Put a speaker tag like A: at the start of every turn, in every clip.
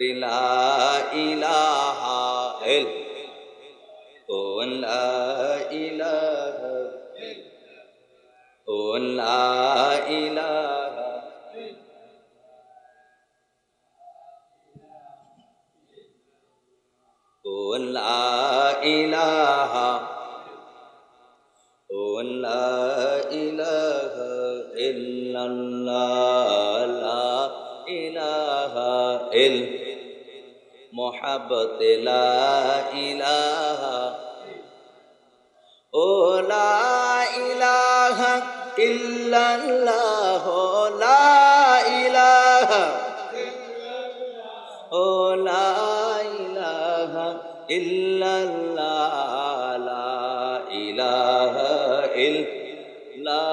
A: لا إله إلا هو. لا إله هو. لا لا إله لا إله إلا الله. لا إله إلا محبت لا إله أو لا إله إلا الله لا إله أو لا إله إلا الله لا إله إلا لا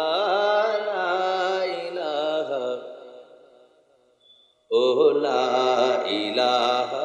A: إله أو لا إله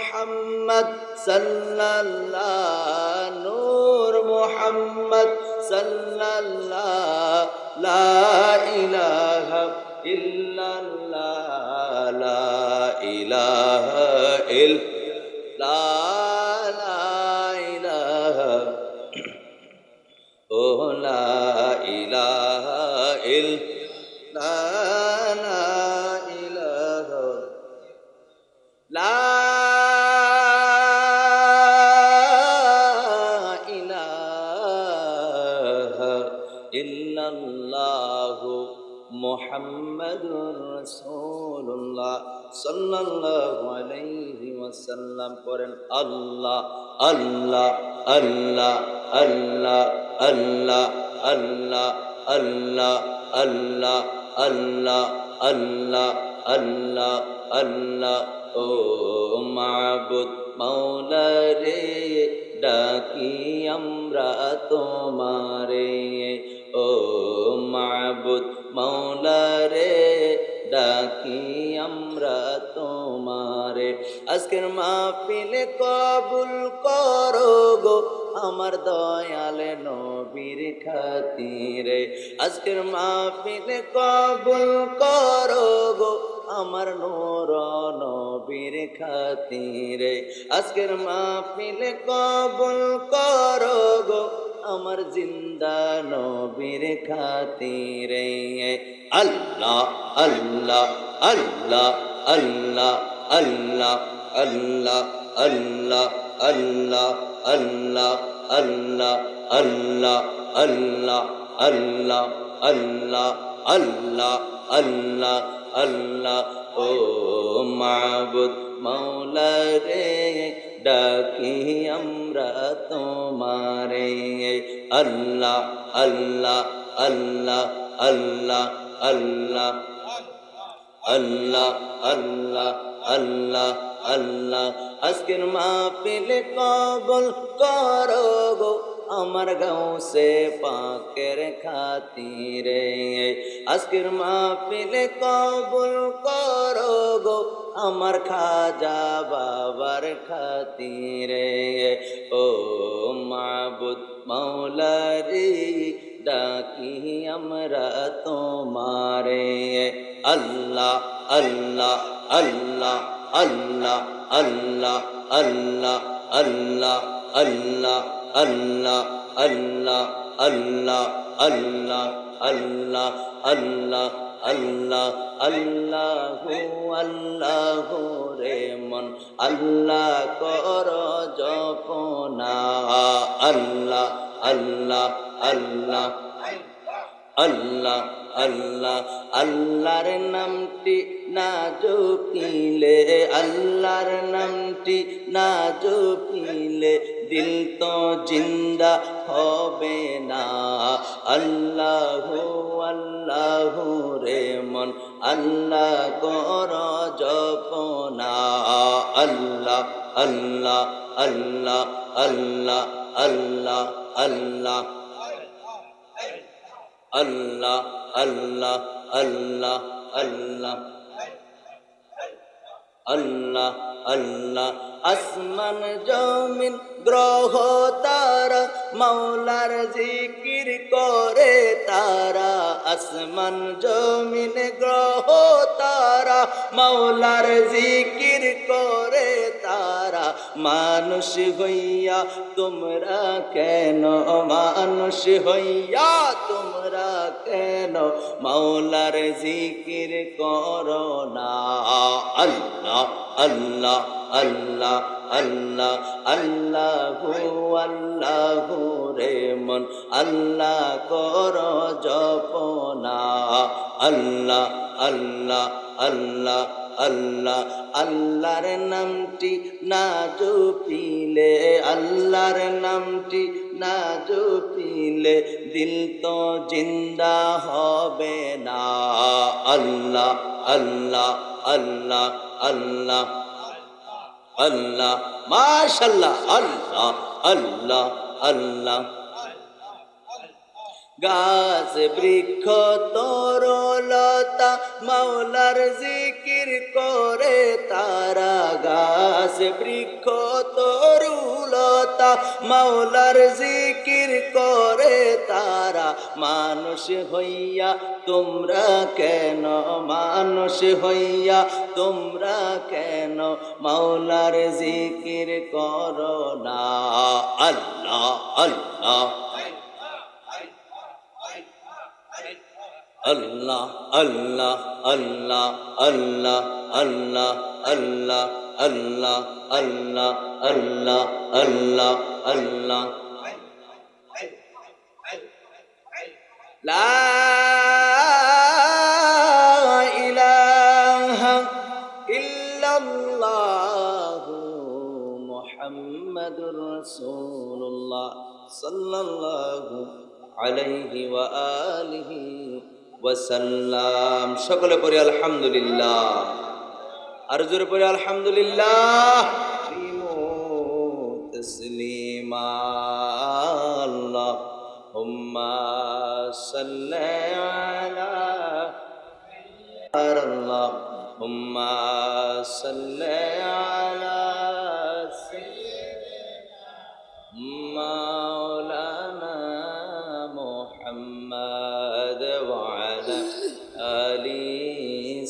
A: محمد صلى الله نور محمد صلى الله لا إله إلا الله لا إله إلا لا إله أوه لا إله إلا لا محمد رسول الله صلى الله عليه وسلم করেন আল্লাহ আল্লাহ আল্লাহ আল্লাহ আল্লাহ আল্লাহ আল্লাহ আল্লাহ আল্লাহ আল্লাহ আল্লাহ আল্লাহ ও মাবুদ মাওলা রে ডাকি আমরা তোমারে ও মাবুদ মাওলা রে ডাকি আমরা তোমারে। আজকের মাহফিলে কবুল করো গো আমার দয়ালে নবীর খাতিরে। আজকের মাহফিলে কবুল করো গো আমার নূর নবীর খাতিরে। আজকের মাহফিলে কবুল করো গো আমার জিন্দা নবীর খাতিরে আল্লাহ আল্লাহ আল্লাহ আল্লাহ আল্লাহ আল্লাহ আল্লাহ আল্লাহ আল্লাহ আল্লাহ আল্লাহ আল্লাহ আল্লাহ আল্লাহ আল্লাহ আল্লাহ আল্লাহ ও মাবুদ মৌলা রে ডাকি আমরা তোমারে। আল্লাহ আল্লাহ আল্লাহ আল্লাহ আল্লাহ। আল্লাহ আল্লাহ আল্লাহ আল্লাহ। আজকের মাহফিলে কবল করো গো। আমার গাঁও সে পাকের খাতিরে আজকের মাহফিলে কবুল করো গো আমার খাজা বাবার খাতিরে ও মাবুদ মৌলারি ডাকি আমরা তোমারে আল্লাহ আল্লাহ আল্লাহ আল্লাহ আল্লাহ আল্লাহ আল্লাহ আল্লাহ আল্লাহ আল্লাহ আল্লাহ আল্লাহ আল্লাহ আল্লাহ আল্লাহ, আল্লাহু আল্লাহু রে মন। আল্লাহ কর জপনা আল্লাহ আল্লাহ আল্লাহ। আল্লাহ আল্লাহ, আল্লাহর নামটি না জপিলে, আল্লাহর নামটি না জপিলে, দিল তো জিন্দা হবে না। আল্লাহ আল্লাহ রে মন, আল্লাহ কর জপনা। আল্লাহ আল্লাহ আল্লাহ আল্লাহ আল্লাহ আল্লাহ। আল্লাহ আল্লাহ আল্লাহ আল্লাহ। আল্লাহ আল্লাহ। আসমান, জমিন, গ্রহ তারা, মাওলার জিকির করে তারা। আসমান, জমিন, গ্রহ তারা, মাওলার জিকির করে মানুষ হইয়া, তোমরা কেন মানুষ হইয়া, তোমরা কেন মাওলার জিকির করো না? আল্লাহ আল্লাহ আল্লাহ আল্লাহ, আল্লাহু আল্লাহু রে মন। আল্লাহ কর জপনা। আল্লাহ আল্লাহ আল্লাহ আল্লাহ, আল্লাহর নামটি না জপিলে, আল্লাহর নামটি না জপিলে, দিল তো জিন্দা হবে না। আল্লাহ আল্লাহ আল্লাহ আল্লাহ আল্লাহ, মাশাল্লাহ, আল্লাহ আল্লাহ আল্লাহ। গাছ বৃক্ষ তরলতা, মাওলার জিকির করে তারা। গাছ বৃক্ষ তরুলতা, মাওলার জিকির করে তারা। মানুষ হইয়া তোমরা কেন, মানুষ হইয়া তোমরা কেন মাওলার জিকির করো না? আল্লাহ আল্লাহ। আল্লাহ আল্লাহ আল্লাহ আল্লাহ আল্লাহ আল্লাহ আল্লাহ আল্লাহ আল্লাহ আল্লাহ আল্লাহ লা ইলাহা ইল্লাল্লাহু মুহাম্মাদুর রাসূলুল্লাহ সাল্লাল্লাহু আলাইহি ওয়া আলিহি ওয়াসাল্লাম। সকলে পড়ি আলহামদুলিল্লাহ। আর জোরে পড়ি আলহামদুলিল্লাহ। তসলিমা আল্লাহ। হুম্মা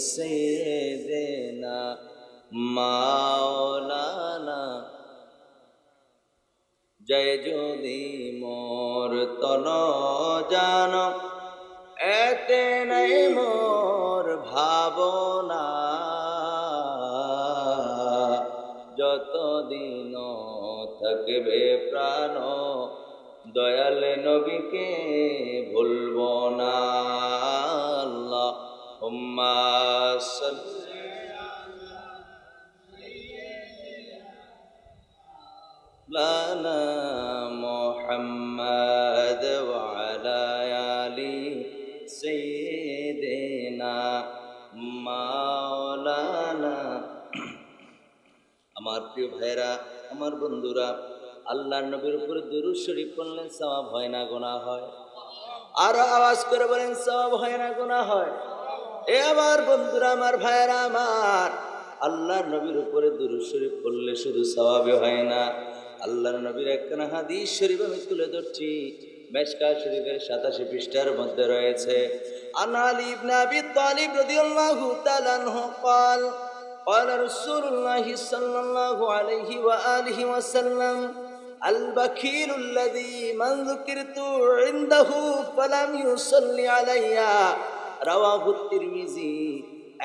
A: সে দেনা মাওলানা। জয় যদি মোর তন জান, এতে নাই মোর ভাবনা। যতদিন থাকবে প্রাণ, দয়াল নবীকে ভুলব না আল্লাহ। লানা মুহাম্মাদ ওয়ালা আলি সাইয়্যিদিনা মাওলানা আমার প্রিয় ভাইরা আমার বন্ধুরা, আল্লাহর নবীর উপরে দুরুদ শরীফ পড়লেন সওয়াব হয় না গোনা হয়। আর আওয়াজ করে বলেন, সওয়াব হয় না গোনা হয়। এ আমার বন্ধুরা আমার ভাইরা আমার আল্লাহর নবীর উপরে দুরুদ শরীফ পড়লে শুধু সওয়াবে হয় না আল্লাহর নবীর একখানা হাদিস শরীফ আমি তুলে ধরছি মেশকা শরীফের সাতাশি পৃষ্ঠার মধ্যে রয়েছে আনালি ইবনে আবি তালিব রাদিয়াল্লাহু তাআলা আনহু قال قال رسول الله صلى الله عليه وآله وسلم البخيل الذي من ذكرت عنده فلم يصلي علي রাওয়াহু তিরমিজি,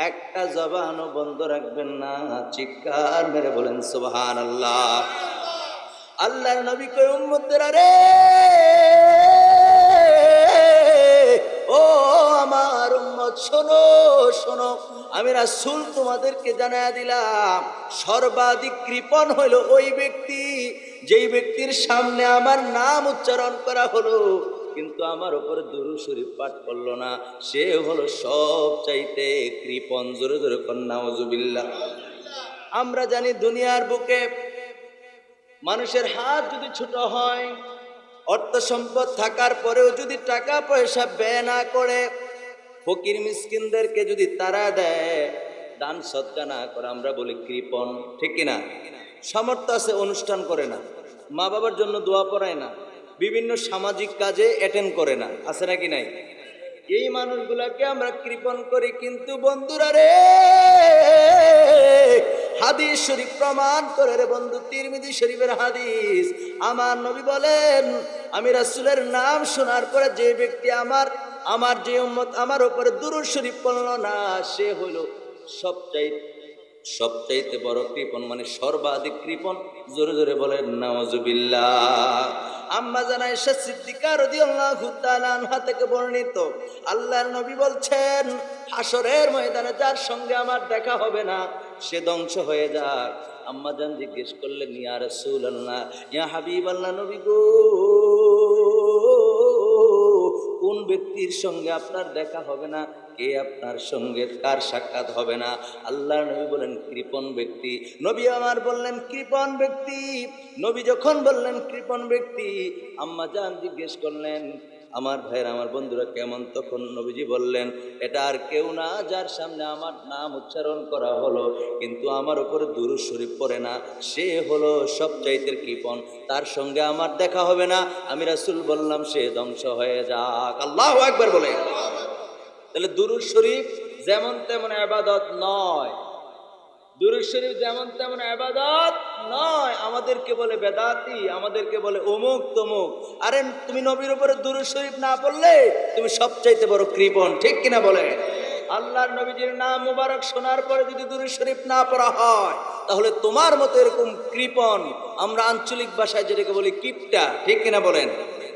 A: একটা জবানও বন্ধ রাখবেন না, চিৎকার মেরে বলেন সুবহান আল্লাহ আল্লাহর নবী কই আরে, ও আমার উম্মত, শোনো শোনো, আমি রাসুল তোমাদেরকে জানায় দিলাম, সর্বাধিক কৃপণ হলো ওই ব্যক্তি, যেই ব্যক্তির সামনে আমার নাম উচ্চারণ করা হলো। কিন্তু আমার উপর দুরু শরীফ পাঠ করল না। সে হলো সব চাইতে কৃপণ। জোরে জোরে কন্যা আমরা জানি দুনিয়ার বুকে মানুষের হাত যদি ছোট হয়, অর্থ সম্পদ থাকার পরেও যদি টাকা পয়সা ব্যয় না করে, ফকির মিসকিনদেরকে যদি তারা দেয়, দান সৎকা না করে, আমরা বলি কৃপণ। ঠিক কিনা? সামর্থ্য আছে, অনুষ্ঠান করে না। মা বাবার জন্য দোয়া পড়ায় না। বিভিন্ন সামাজিক কাজে অ্যাটেন্ড করে না। আছে নাকি নাই? এই মানুষগুলাকে আমরা কৃপণ করি, কিন্তু বন্ধুরা রে! হাদিস শরীফ প্রমাণ করে রে বন্ধু, তিরমিজি শরীফের হাদিস। আমার নবী বলেন, আমি রাসুলের নাম শোনার পরে যে ব্যক্তি আমার আমার যে উম্মত আমার উপরে দুরূদ শরীফ পড়ল না, সে হলো সবচাই, সবচাইতে বড় কৃপণ মানে সর্বাধিক কৃপণ। জোরে জোরে বলেন নওয়াজুবিল্লাহ আম্মা জানা এসে সিদ্দিকা তাআলা আনহা থেকে বর্ণিত। আল্লাহর নবী বলছেন হাসরের ময়দানে যার সঙ্গে আমার দেখা হবে না, সে ধ্বংস হয়ে যাক। আম্মা জান জিজ্ঞেস করলেন, ইয়া আল্লাহ ইয়া হাবিবাল্লাহ নবী গো। কোন ব্যক্তির সঙ্গে আপনার দেখা হবে না? কে আপনার সঙ্গে? কার সাক্ষাৎ হবে না? আল্লাহ নবী বলেন কৃপন ব্যক্তি। নবী আমার বললেন কৃপন ব্যক্তি। নবী যখন বললেন কৃপন ব্যক্তি, আম্মা জান জিজ্ঞেস করলেন আমার ভাইয়ের, আমার বন্ধুরা কেমন? তখন নবীজি বললেন, এটা আর কেউ না যার সামনে আমার নাম উচ্চারণ করা হলো, কিন্তু আমার উপরে দুরু শরীফ পড়ে না। সে হলো সব চাইতের কৃপণ। তার সঙ্গে আমার দেখা হবে না। আমি রাসুল বললাম, সে ধ্বংস হয়ে যাক। আল্লাহ একবার বলে। তাহলে দুরুদ শরীফ যেমন তেমন আবাদত নয়। দুরুদ শরীফ যেমন তেমন আবাদত নয়। আমাদেরকে বলে বেদাতি, আমাদেরকে বলে অমুক তমুক। আরে তুমি নবীর উপরে দুরুদ শরীফ না পড়লে তুমি সবচাইতে বড় কৃপণ, ঠিক কিনা বলে? আল্লাহর নবীজির নাম মুবারক শোনার পরে যদি দুরুদ শরীফ না পড়া হয়, তাহলে তোমার মতো এরকম কৃপণ আমরা আঞ্চলিক ভাষায় যেটাকে বলি কিপটা, ঠিক কিনা বলেন?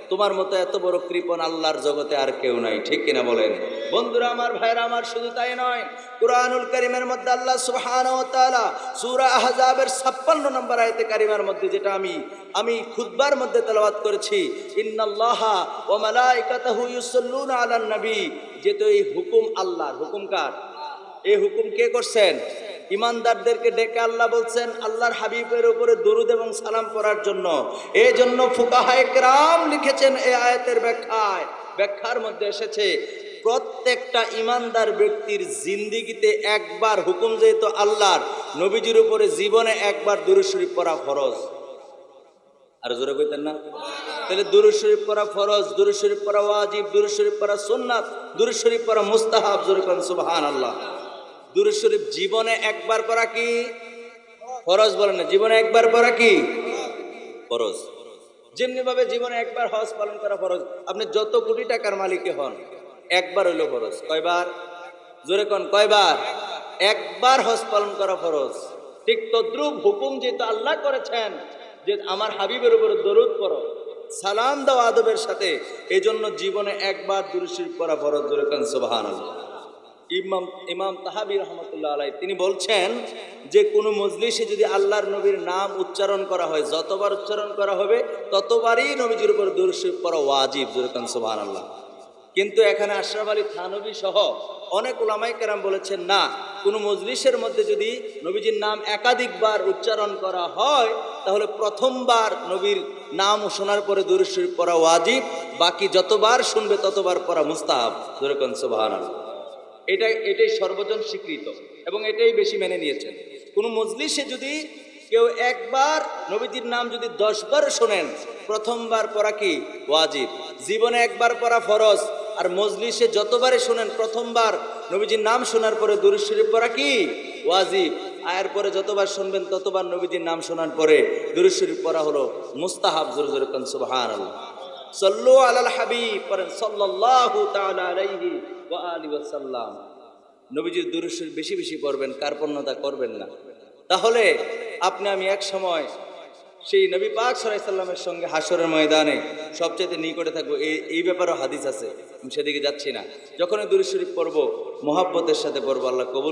A: তোমার মতো এত বড় কৃপণ আল্লাহর জগতে আর কেউ নাই, ঠিক কিনা বলেন? বন্ধুরা, আমার ভাইরা আমার শুধু তাই নয়, কুরআনুল কারীমের মধ্যে আল্লাহ সুবহানাহু ওয়া তাআলা সূরা আহজাবের 56 নম্বর আয়াতে কারিমার মধ্যে যেটা আমি আমি খুতবার মধ্যে তেলাওয়াত করেছি, ইন্নাল্লাহা ওয়া মালাইকাতাহু ইউসাল্লুনা আলান নবী যেহেতু এই হুকুম আল্লাহর, হুকুম কার? এই হুকুম কে করছেন? ইমানদারদেরকে ডেকে আল্লাহ বলছেন, আল্লাহর হাবিবের উপরে দরুদ এবং সালাম পড়ার জন্য। এই জন্য ফুকাহায় কেরাম লিখেছেন এই আয়াতের ব্যাখ্যায়। ব্যাখ্যার মধ্যে এসেছে, প্রত্যেকটা ইমানদার ব্যক্তির জিন্দিগিতে একবার হুকুম যেহেতু আল্লাহর, নবীজির উপরে জীবনে একবার দুরুদ শরীফ পড়া ফরজ। আর জোরে কইতেন না? তাহলে দুরুদ শরীফ ফরজ, দুরুদ শরীফ পড়া ওয়াজিব, দুরুদ শরীফ পড়া সুন্নাত, দুরুদ শরীফ পড়া মুস্তাহাব, জোরে কোন সুবহানাল্লাহ। দুরুদ শরীফ জীবনে একবার পড়া কি? ফরজ বলেন না, জীবনে একবার পড়া কি? ফরজ। যেমনি ভাবে জীবনে একবার হজ পালন করা ফরজ, আপনি যত কোটি টাকার মালিকে হন, একবার হইল ফরজ। কয়বার? জোরে কোন, কয়বার? একবার হজ পালন করা ফরজ। ঠিক তদ্রুপ হুকুম যেহেতু আল্লাহ করেছেন, যে আমার হাবিবের উপরে দরুদ পড়ো, সালাম দাও আদবের সাথে এই জন্য জীবনে একবার দুরুশরীফ পড়া ফরজ, জোরে কোন, সুবহানাল্লাহ। ইমাম ইমাম তাহাবি রহমতুল্লাহ আলাই তিনি বলছেন যে কোনো মজলিসে যদি আল্লাহর নবীর নাম উচ্চারণ করা হয়, যতবার উচ্চারণ করা হবে, ততবারই নবীজির উপর দুরুশরীফ পড়া ওয়াজিব জোরকান সুবহান আল্লাহ কিন্তু এখানে আশরাফ আলী থানবী সহ অনেক ওলামাই কেরাম বলেছেন, না, কোনো মজলিসের মধ্যে যদি নবীজির নাম একাধিকবার উচ্চারণ করা হয়, তাহলে প্রথমবার নবীর নাম শোনার পরে দুরুশরীফ পড়া ওয়াজিব, বাকি যতবার শুনবে ততবার পড়া মুস্তাহাব। জোরকান সুবহান আল্লাহ এটা, এটাই সর্বজন স্বীকৃত এবং এটাই বেশি মেনে নিয়েছেন। কোন মজলিসে যদি কেউ একবার নবীজির নাম যদি দশবার শোনেন, প্রথমবার পড়া কি? ওয়াজিব। জীবনে একবার পড়া ফরজ। আর মজলিসে যতবারে শোনেন, প্রথমবার নবীজির নাম শোনার পরে দুরুদ শরীফ পড়া কি? ওয়াজিব। আয়ের পরে যতবার শুনবেন, ততবার নবীজির নাম শোনার পরে দুরুদ শরীফ পড়া হলো মুস্তাহাব, জোরে জোরে কান, সুবহানাল্লাহ। সাল্লু আলাল হাবিব পড়েন তাআলা আলাইহি ওয়া আলিহি নবীজির বেশি বেশি পড়বেন, কার্পণ্যতা করবেন না। তাহলে আপনি আমি এক সময় সেই নবী পাক সাল্লামের সঙ্গে হাসরের ময়দানে সবচেয়ে নিকটে থাকব এই এই ব্যাপারেও হাদিস আছে, আমি সেদিকে যাচ্ছি না। যখনই দুরূদ শরীফ পড়ব, মোহাব্বতের সাথে পড়ব, আল্লাহ কবুল